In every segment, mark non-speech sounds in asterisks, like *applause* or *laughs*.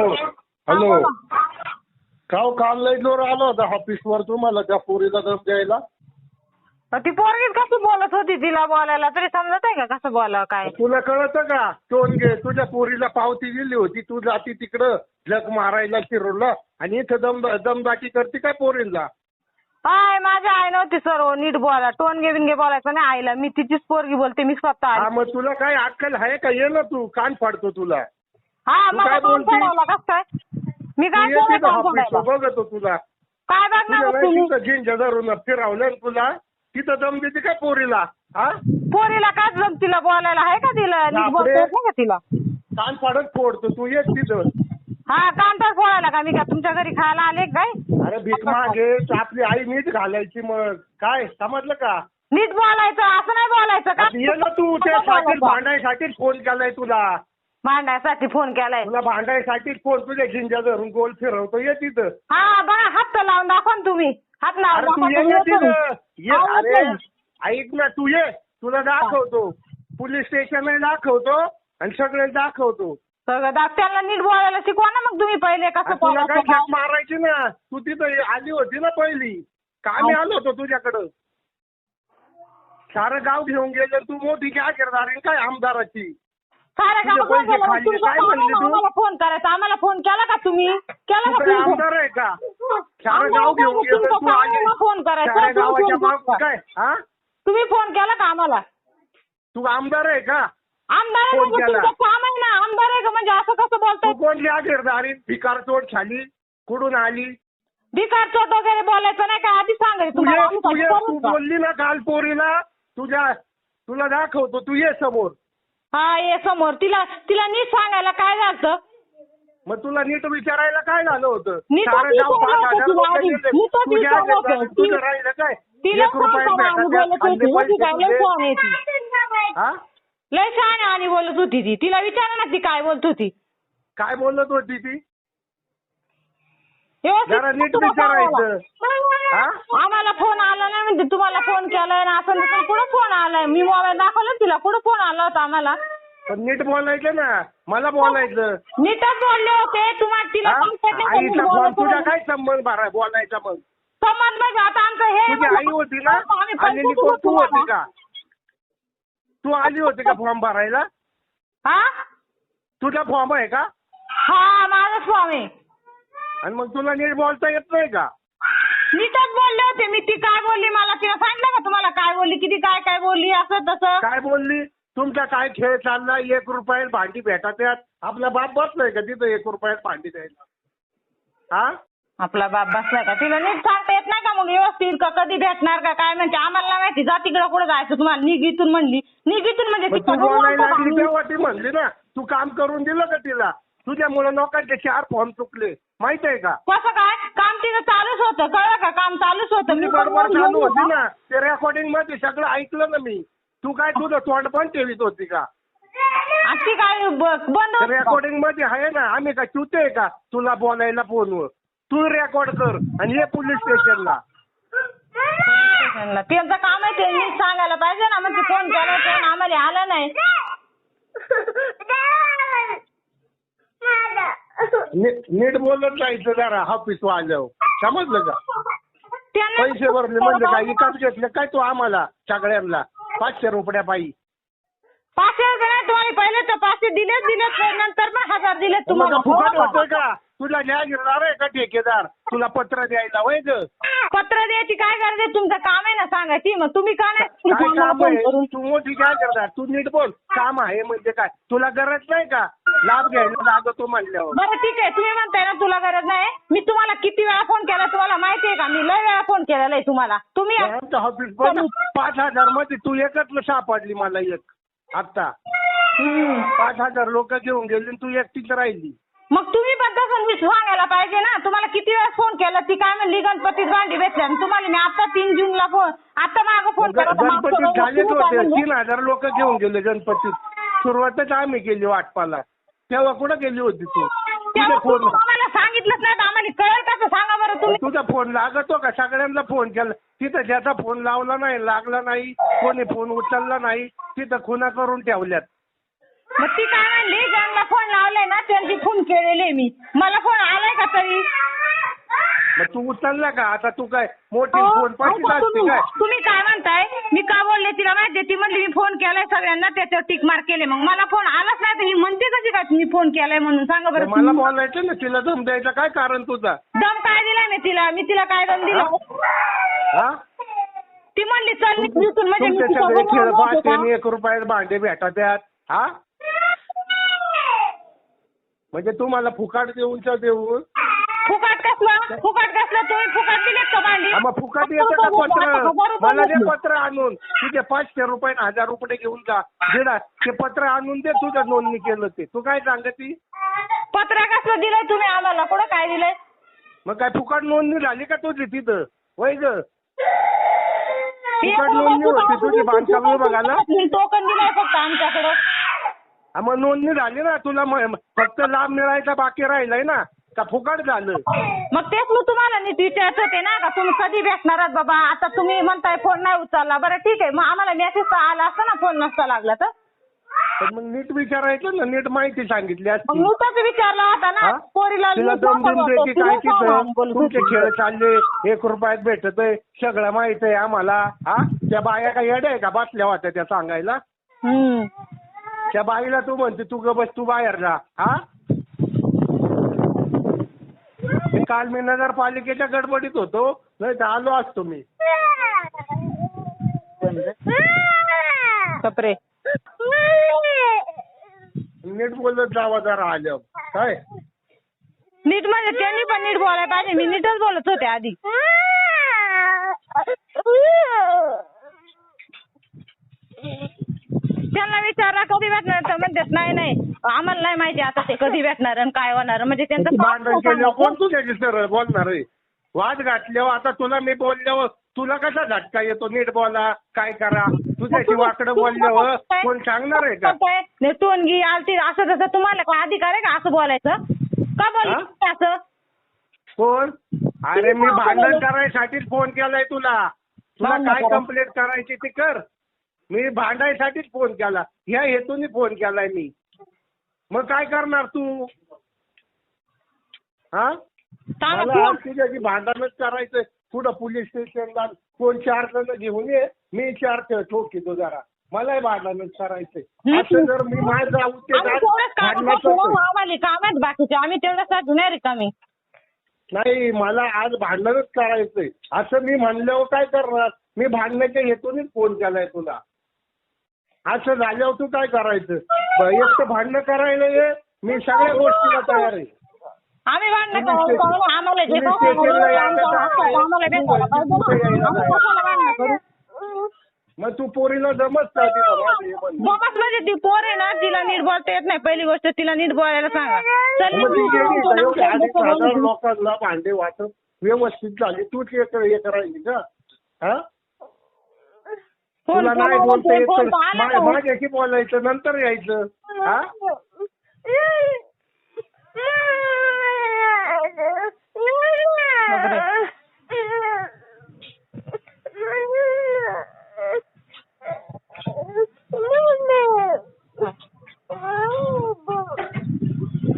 Hello. काव काल जोर आला होता ऑफिसवर तुम्हाला त्या पोरीला दम द्यायला? ती पोरगीच कशी बोलत होती तिला बोलायला? तरी समजत आहे का कसं बोलावं काय? तुला कळतं का? टोन घे. तुझ्या पोरीला पावती दिली होती. तू जाती तिकडं जग मारायला शिरवलं आणि इथं दम दमदाटी करते काय पोरीला? हाय माझ्या आई नव्हती सर्व नीट बोला. टोनगे बिनगे बोलायचं नाही आईला. मी तिचीच पोरगी बोलते मी स्वतः हा. मग तुला काय अक्कल आहे का? ये ना तू. कान फाडतो तुला. हा मला काय कान बोलती? सोडायला काय? मी तू काय ये केलं तिथं कान ऑफिसला सोडायला. बघतो तुला. काय बघणार तुझ्या मग तुम्ही? तिथं झिंज धरून फिरवलं ना तुला तिथं दम देते काय पोरीला? हा? पोरीला काय जम तिला बोलायला आहे का तिला? नीट बापरे. बोलता येत नाही का तिला? कान फाडत फोडतो तू ये तिथं. हा कान तर फोडायला का? मी का तुमच्या घरी खायला आले काय? अरे भीक मागे आपली आई नीट घालायची मग. काय समजलं का? नीट बोलायचं असं नाही बोलायचं का? आता ये ना तू त्यासाठी भांडायसाठी फोन केलाय तुला. भांडायसाठी फोन केलाय. तुला भांडायसाठी फोन तुझ्या झिंजा धरून गोल फिरवतो. ये तिथं. हा बघा हात तर लावून दाखवा ना तुम्ही. हात अरे तू लावून ये ना दाखवा तुम्ही. तिथं. ये अरे येते. ऐक ना तू ये. तुला दाखवतो. पोलीस स्टेशनला दाखवतो आणि सगळे दाखवतो. सगळं दाख त्यांना नीट बोलायला शिकवा ना मग तुम्ही पहिले कसं आणि तुला काय बोलायचं खेप मारायची ना? तू तिथं आली होती ना पहिली. का आम्ही आलो होतो तुझ्याकडं. सारं गाव घेऊन गेलं. तू मोठी काय करणार काय आमदाराची? तुझे पैसे काय म्हणले तू? आम्हाला फोन करायचा आम्हाला फोन केला का तुम्ही? केला का तुम्ही आमदार आहे का? सारं आमदार गाव घेऊन गेलं तू आली. फोन करायचा, साऱ्या तुम्ही गावाच्या फोन माग करा. काय? हा? तुम्ही फोन केला का आम्हाला? तू आमदार आहे का? आमदार आहे फोन म्हणजे केला. तुमचं काम आहे ना? आमदार आहे का? म्हणजे असं कसं तू बोलताय कोणली आगिरदारी भिकार चोट झाली कुठून आली? भिकार चोट वगैरे बोलायचं नाही का? आधी सांगायचं तू ये तुम्हाला आम्ही तू का? बोलली ना काल पोरीला? तुझ्या तुला दाखवतो तू ये समोर. हा ये समोर तिला तिला नीट सांगायला काय झालं मग तुला नीट विचारायला काय झालं होतं नीटच सारं गाव विचारलं पाच हजार होतं रुपये तिला आधी. दिले. नीटच तुझ्या विचारलं हातात होतं. तुझं ती- राहिलं काय तिला एक रुपयात सांगा ना, भेटत बोलत खाल्ले होती, होती पैसे काय, लय तुझे. फोन आहे ती. हा लय छान आणि बोलत होती ती तिला विचारा ना ती काय बोलत होती काय बोलत होती ती जरा नीट विचारायचं. हा? आम्हाला फोन आला नाही म्हणते. तुम्हाला फोन केलाय ना असं तसं कुठं फोन आलाय? मी मोबाईल दाखवला तिला. कुठं फोन आला होता आम्हाला? पण नीट बोलायचं ना. मला बोलायचं. नीटच बोलले होते. तुम्हाला तिला हा? सांगता येत नाही का नीट आईचा फोन. बोलायचं तुझा? काय संबंध भरा बोलायचा मग? समज म्हणजे आता आमचं हे तुझी आई होती ना? आम्ही आलेली कोण? तू होती. का? तू आली होती का फॉर्म भरायला? हा? तुझा फॉर्म आहे का? हा माझं स्वामी आणि मग तुला नीट बोलता येत नाही का? नीटच बोलले होते. मी ती काय बोलली मला तिला सांगितलं का तुम्हाला काय बोलली? किती काय काय बोलली? असं तसं. काय बोलली? तुमचा काय खेळ चालला? एक रुपयात भांडी भेटत आहेत आपला बाप बसलाय का तिथं एक रुपयात भांडी द्यायला? हा? आपला बाप बसलाय का? तिला नीट सांगता येत नाही का मग? व्यवस्थित का कधी भेटणार का? काय म्हणते? आम्हाला नाही माहिती. जा तिकडं कुठं जायचं? तुम्हाला निघीतून म्हणली. निघीतून म्हणजे मग तिकडं तू बोलायला बोलतो का लागली आम्ही? तेव्हा ती म्हणली ना. तू काम करून दिलं का तिला? तुझ्यामुळे लोकांचे चार फॉर्म चुकले. माहीत आहे का? कसं काय? काम तिथं चालूच होतं. कळलं का? काम चालूच होतं. तुझी मी पण बरोबर चालू होती ना. ते रेकॉर्डिंगमध्ये सगळं ऐकलं ना मी. तू काय तुझं तोंड पण ठेवीत होती का? ती काय ब- बंद होती? का? रेकॉर्डिंगमध्ये आहे ना. आम्ही काय चुते का? तुला बोलायला फोनवर तू रेकॉर्ड कर आणि ये पोलीस स्टेशनला स्टेशनला. त्यांचं काम आहे ते नीट सांगायला पाहिजे ना. म्हणजे फोन केला फोन आम्हाला आला नाही. *laughs* नी- नीट बोलत जायचं जरा ऑफिस आल्यावर समजलं का? त्यांना- पैसे भरले म्हणजे काय विकास घेतले काय तू आम्हाला सगळ्यांना? पाचशे रुपया पायी पाचशे रुपये नाही तुम्हाला पहिले तर पाचशे दिलेच दिलेच नंतर पण हजार दिलेत मग तुम्हाला. फुकट हो होतं का? तुला घ्या घेणार आहे का ठेकेदार? तुला पत्र द्यायला वय ग? पत्र द्यायची काय गरज आहे? तुमचं काम आहे ना सांगायची. मग तुम्ही का नाही? काय काम फोन आहे? करून. तू मोठी काय करणार तू नीट बोल. काम आहे म्हणजे काय? तुला गरज नाही का? लाभ घ्यायला लागतो म्हणल्यावर. बरं ठीक आहे. तुम्ही म्हणताय ना तुला गरज नाही. मी तुम्हाला किती वेळा फोन केला तुम्हाला माहिती आहे का? मी लय वेळा फोन केलेला आहे तुम्हाला. तुम्ही आमचं ऑफिस पण पाच हजारमध्ये तू एकच सापडली मला एक. आता हम्म. पाच हजार लोक घेऊन गेली आणि तू एकटीच राहिली. मग तुम्ही नीट सांगायला पाहिजे ना. तुम्हाला किती वेळा फोन केला? ती काय म्हणली गणपतीत भांडी भेटल्या आणि तुम्हाला मी आता तीन जूनला फोन आता मागं फोन केला होता, मागच्या गणपतीत तुम्ही काय होते. म्हणले? तीन हजार लोक घेऊन गेले गणपतीत. सुरुवातच आम्ही केली वाटपाला. तेव्हा कुठं गेली होती तू? तेव्हा तुझा फोन तुम्ही आम्हाला सांगितलंच नाही तर आम्हाला कळेल कसं सांगा बरं तुम्ही. तुझा फोन लागतो का? सगळ्यांना फोन केला. तिथं ज्याचा फोन लावला नाही लागला नाही कोणी फोन उचलला नाही तिथं खुना करून ठेवल्यात. मग ती काय म्हणली? ज्यांना फोन लावले ना त्यांची फोन केलेले मी. मला फोन आलाय का तरी? मग तू उचलला का? आता तू काय मोठी अहो, फोन असते तुम्ही काय? तुम्ही काय म्हणताय? मी का बोलले तिला माहितीये? ती म्हणली मी फोन केलाय सगळ्यांना त्याच्यावर टिक मार्क केले. मग मला फोन आलाच नाही तर ही म्हणते कशी काय मी फोन केलाय म्हणून? सांगा बरं मला तुम्ही. बोलायचं ना तिला दम द्यायचं काय कारण तुझा? दम काय दिलाय मी तिला? मी तिला काय दम दिला? हा? ती म्हणली चल मी म्हणजे मी तिच्या सगळे बरोबर का? आणि एक रुपयात भांडे भेटतात. त्यात हा? म्हणजे तुम्हाला फुकाट देऊनच देऊन. फुकाट कसला? फुकाट कसला? तुम्ही फुकाट दिलेत का भांडी? हा, मग फुकाट येतं का पत्र. मला दे पत्र आणून. तुझे पाचशे रुपये आणि हजार रुपये घेऊन जा. दिला ते पत्र आणून दे तुझं नोंदणी केलं ते. तू काय सांगती? पत्र कसलं दिलंय तुम्ही आम्हाला? कुठं काय दिलंय? मग काय फुकाट नोंदणी झाली का तुझी तिथं? वय ग. फुकट नोंदणी होती तुझी बांधकाम विभागाला? टोकन दिलंय फक्त आमच्याकडं. हा, मग नोंदणी झाली ना तुला म- फक्त लाभ मिळायचा बाकी राहिलाय ना का फुकट झालं? मग तेच मी तुम्हाला नीट विचारत होते ना का तुम्ही कधी भेटणार आहात बाबा? आता तुम्ही म्हणताय फोन नाही उचलला. बरं ठीक आहे मग आम्हाला मेसेज तर आला असता ना फोन नसता लागला तर? तर मग नीट विचारायचं ना नीट माहिती सांगितली मग असती विचारला होता ना हा? पोरीला तिला दम काय सांगा तिथं? बोलत तुमचे. खेळ चालले एक रुपयात भेटतय सगळं माहीत आहे आम्हाला. हा? त्या बाया काय येड्या आहे का? बसल्या होत्या त्या सांगायला. हम्म. त्या बाईला तू म्हणते तू ग बस तू बाहेर जा. हा? काल मी नगरपालिकेच्या गडबडीत होतो नाही तर आलो असतो मी. नीट बोलत जावा जरा आल्यावर. काय? नीट म्हणजे त्यांनी पण नीट बोलायला पाहिजे. मी नीटच बोलत होते आधी. त्यांना विचारला कधी भेटणार? तर म्हणतात नाही नाही आम्हाला नाही माहिती आता ते कधी भेटणार आणि काय होणार. म्हणजे त्यांचं भांडण केल्यावर कोण तुझ्याशी सरळ बोलणार आहे? वाद घातल्यावर आता तुला मी बोलल्यावर तुला कसा झटका येतो? नीट बोला काय करा? तुझ्याशी वाकडं बोलल्यावर कोण सांगणार आहे का? टोनगी आलती असं तसं तुम्हाला काय अधिकार आहे का असं बोलायचं? का बोलायचं असं? कोण? अरे मी भांडण करायसाठीच फोन केलाय तुला. तुला काय. कंप्लेंट करायची ती कर. मी भांडायसाठीच फोन केला. ह्या हेतूने फोन केलाय मी. मग काय करणार तू? हा? सांगा मला कोण? तुझ्याशी भांडणच करायचंय. पुढं पोलीस स्टेशनला कोण चार जण घेऊन ये. मी चार ठ- ठोकीतो जरा. मलाही भांडणच करायचंय. असं जर मी माझा उद्देश आम्ही तेवढंच काम आहे. आम्हाला काम आहेत बाकीचे. आम्ही तेवढ्यासाठी नाही रिकामी. नाही मला आज भांडणच करायचंय. असं मी म्हणल्यावर काय करणार? मी भांडण्याच्या हेतूनच फोन केलाय तुला. असं झाल्यावर तू काय करायचं ब- एक तर भांडणं करायला ये मी सगळ्या गोष्टीला तयार आहे आम्ही भांडणं आम्हाला जे पोलीस काय स्टेशनला करायचं यायचं आमचं हक्क आहे, काय? आम्हाला तू भेटायला पाहिजे कुठे ना. यायला आम्ही काय? कशाला भांडणं करू मग तू पोरीला जमत का तिला माझं हे म्हणणं. बाबाच म्हणजे ती पोर आहे ना तिला नीट बोलता येत नाही पहिली गोष्ट तिला नीट बोलायला सांगा चल मग ती गेली मी का? एवढी आधी बोलतो. साधारण लोकांना भांडे वाटत व्यवस्थित झाली तूच एक हे करायची का हा फोन तुला नाही बोलता येत तर मा-? माझ्याशी बोलायचं? नंतर यायचं. हा?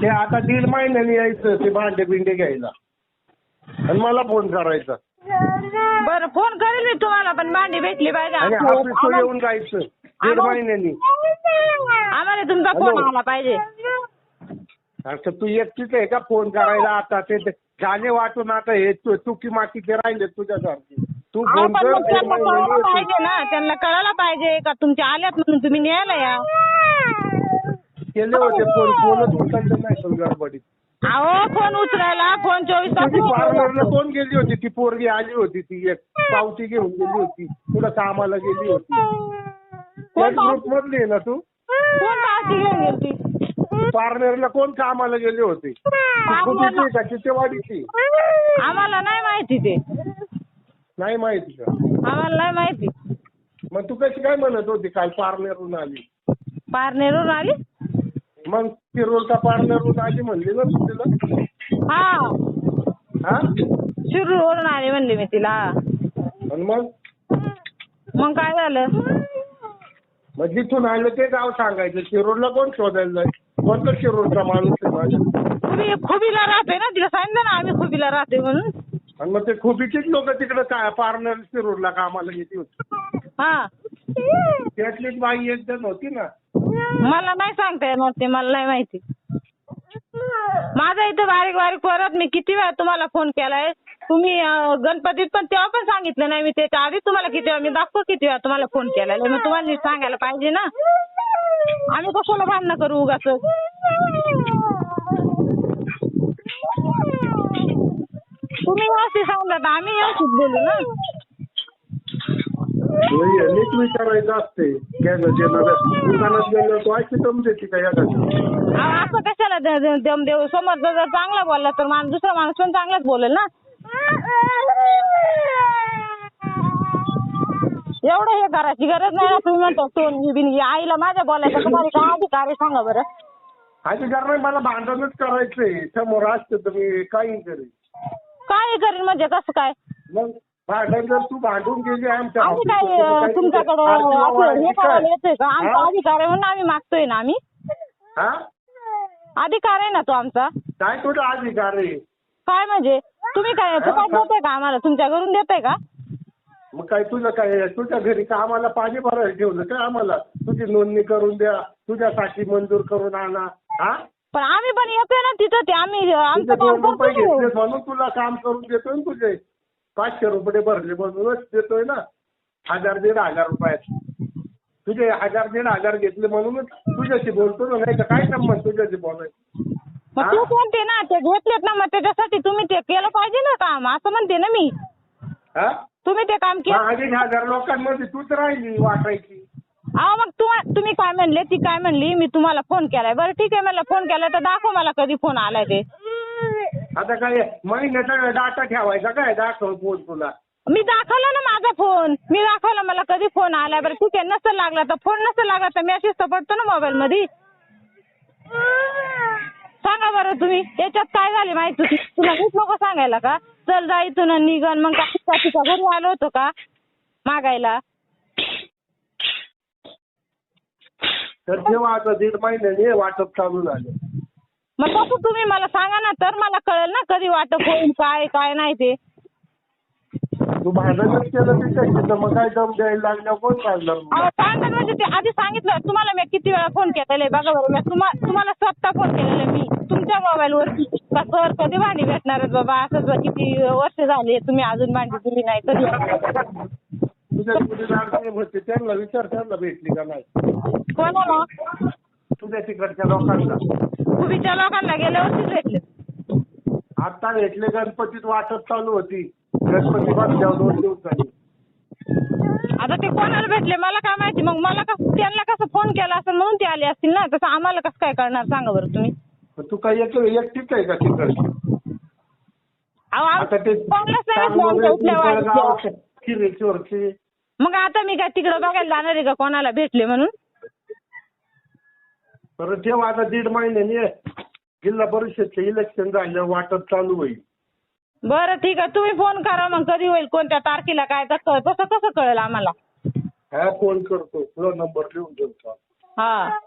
ते आता दीड महिन्याने यायचं ते भांडे बिंडे घ्यायला. आणि मला फोन करायचा. बरं फोन करेल मी तुम्हाला पण भांडी भेटली पाहिजे आणि आम्हाला- ऑफिसवर येऊन जायचं दीड आम्हाला- महिन्यानी. आम्हाला तुमचा फोन. आला पाहिजे. असं तू एकटीच आहे का फोन करायला आता? ते ते झाले वाटून आता हे चुकी माकीचे राहिले तुझ्यासारखे तू अहो, फोन पण कर मग दीड त्यांना महिन्यानी कळायला येतो. पाहिजे ना त्यांना कळायला पाहिजे का तुमच्या आल्यात म्हणून तुम्ही न्यायला या? केले होते फोन फोनच उचलले नाही गडबडीत. अहो फोन उचलायला फोन चोवीस तास तुझी पार्लरला. कोण गेली होती ती पोरगी आली होती ती एक पावती घेऊन गेली होती तुला कामाला गेली होती. कोण ग्रुप मधली आहे ना तू? कोण घेऊन पार्लरला कोण कामाला गेले होते? ती कुठेची का? चिचेवाडीची आम्हाला नाही माहिती ते. नाही माहिती का? आम्हाला नाही माहिती. मग तू कशी काय म्हणत होती काल पार्लरहून आली? पारनेरून आली? मग शिरोलचा पार्लरहून आली म्हणली ना तू तिला? हा. हा? शिरूरवरून आली म्हणली मी तिला. आणि मग? मग काय झालं? मग जिथून आलं ते गाव सांगायचं. शिरूरला कोण शोधायला जाईल? कोणतं शिरूरचा माणूस आहे माझ्या तुम्ही खुबीला राहते ना? तिला सांगितलं ना आम्ही खुबीला राहते म्हणून. आणि मग ते खुबीचीच लोक तिकडे काय पार्लर शिरूरला कामाला येते होती. हा. त्यातलीच बाई एक जण होती ना मला नाही सांगता येणार ते मला नाही माहिती. माझा इथं बारीक बारीक परत मी किती वेळा तुम्हाला फोन केलाय. तुम्ही अं, गणपतीत पण तेव्हा पण सांगितलं नाही मी त्याच्या आधी तुम्हाला किती वेळा मी दाखव किती वेळा तुम्हाला फोन केलाय. मग तुम्हाला नीट सांगायला पाहिजे ना. आम्ही कशाला भांडणं करू उगाच तुम्ही व्यवस्थित सांगता तर आम्ही व्यवस्थित बोलू ना. नीट विचारायचं असते दुकानात गेलं तो ऐकी दम देते का एखादं अहो, असं कशाला द- द- दम देऊ? समोरचा जर चांगला बोलला तर माणूस दुसरा माणूस पण चांगलाच बोलेल ना? एवढं हे करायची गरज नाही ना. तुम्ही म्हणता सोनगी बिनगी आईला माझ्या बोलायचा तुम्हाला काय अधिकार आहे सांगा बरं. अधिकार नाही मला भांडणच करायचंय. समोर असते तर मी काही करेन. काय करीन म्हणजे कसं काय? मग भांडण जर तू भांडून गेली आमच्या आम्ही काय तुमच्याकडे असं हे करायला? येतोय का? आमचा? अधिकार आहे म्हणून आम्ही मागतोय ना आम्ही. हा? अधिकार आहे ना तो आमचा. काय तुझा अधिकार आहे? काय म्हणजे? तुम्ही काय फुकट देताय का आम्हाला? तुमच्या घरून देताय का? मग काय तुझं काय तुझ्या घरी का आम्हाला पाणी भरायला ठेवलं काय आम्हाला? तुझी नोंदणी करून द्या. तुझ्यासाठी मंजूर करून आणा. हा? पण आम्ही पण येतोय ना तिथं ते आम्ही आमचं तुझे काम दोन रुपये करतो घेतले म्हणून तुला काम करून देतोय ना तुझे. पाचशे रुपये भरले म्हणूनच देतोय ना. हजार दीड हजार रुपयात. तुझे हजार दीड हजार घेतले म्हणूनच तुझ्याशी बोलतो ना नाही तर काय संबंध तुझ्याशी बोलायचं? मग? तू म्हणते ना ते घेतलेत ना मग त्याच्यासाठी तुम्ही ते केलं पाहिजे ना काम असं म्हणते ना मी. हा? तुम्ही ते काम केलं. अडीच हजार लोकांमध्ये तूच राहिली वाटायची. अहो मग तू तुम्ही काय म्हणले ती काय म्हणली मी तुम्हाला फोन केलाय. बरं ठीक आहे मला फोन केलाय तर दाखव मला कधी फोन आलाय ते. आता काय महिन्याचा डाटा ठेवायचा काय? दाखव फोन तुला. मी दाखवला ना माझा फोन मी दाखवला मला कधी फोन आलाय बरं ठीक आहे नसेल लागला तर फोन नसेल लागला तर मेसेज तर पडतो ना मोबाईल मध्ये सांगा बरं तुम्ही याच्यात काय झाली माहिती तुझी तुला नीट नको सांगायला का? चल जा इथून आणि निघन. मग काय तिच्या घरी आलो होतो का? मागायला. तर जेव्हा आता दीड महिन्याने वाटप चालू झालं. मग तसं तुम्ही मला सांगा ना तर मला कळेल ना कधी वाटप होईल काय काय नाही ते. तू भांडणच केलं तर मग काय दम द्यायला लागल्यावर कोण काढणार मग? अहो सांगतात म्हणजे ते आधी सांगितलं तुम्हाला मी किती वेळा फोन केलेला आहे बघा बरं मी तुम्हा- तुम्हाला स्वतः फोन केलेला आहे मी. तुमच्या मोबाईलवरती का सर कधी भांडी भेटणार आहेत बाबा? असंच बा किती वर्ष झाली तुम्ही अजून भांडी दिली नाही कधी तुझ्या मुलीला अडचण होते त्यांना विचार त्यांना भेटली का नाही? कोणाला? तुझ्या तिकडच्या लोकांना. पूर्वीच्या लोकांना गेल्या वर्षीच भेटले. आता भेटले गणपतीत वाटप चालू होती. गणपती बसल्यावर दोन दिवसांनी. आता ते कोणाला भेटले? मला काय माहिती? मग मला कसं त्यांना कसं फोन केला असेल म्हणून ते आले असतील ना? तसं आम्हाला कसं काय करणार? सांगा बरं तुम्ही. पण तू काही एक एकटीच आहे का तिकडची? अहो आम- आता ते कोणालाच नाही भेटले आमच्या इथल्या वाडीच्या. किरेश्वरची मग आता मी काय तिकडे बघायला जाणार आहे का? कोणाला भेटले म्हणून? परत जेव्हा आता दीड महिन्याने जिल्हा परिषदचे इलेक्शन झालं वाटप चालू होईल. बरं ठीक आहे. तुम्ही फोन करा मग. कधी होईल कोणत्या तारखेला काय कसं तसं कसं कळेल आम्हाला? हा फोन करतो. तुला नंबर लिहून ठेवतो हा.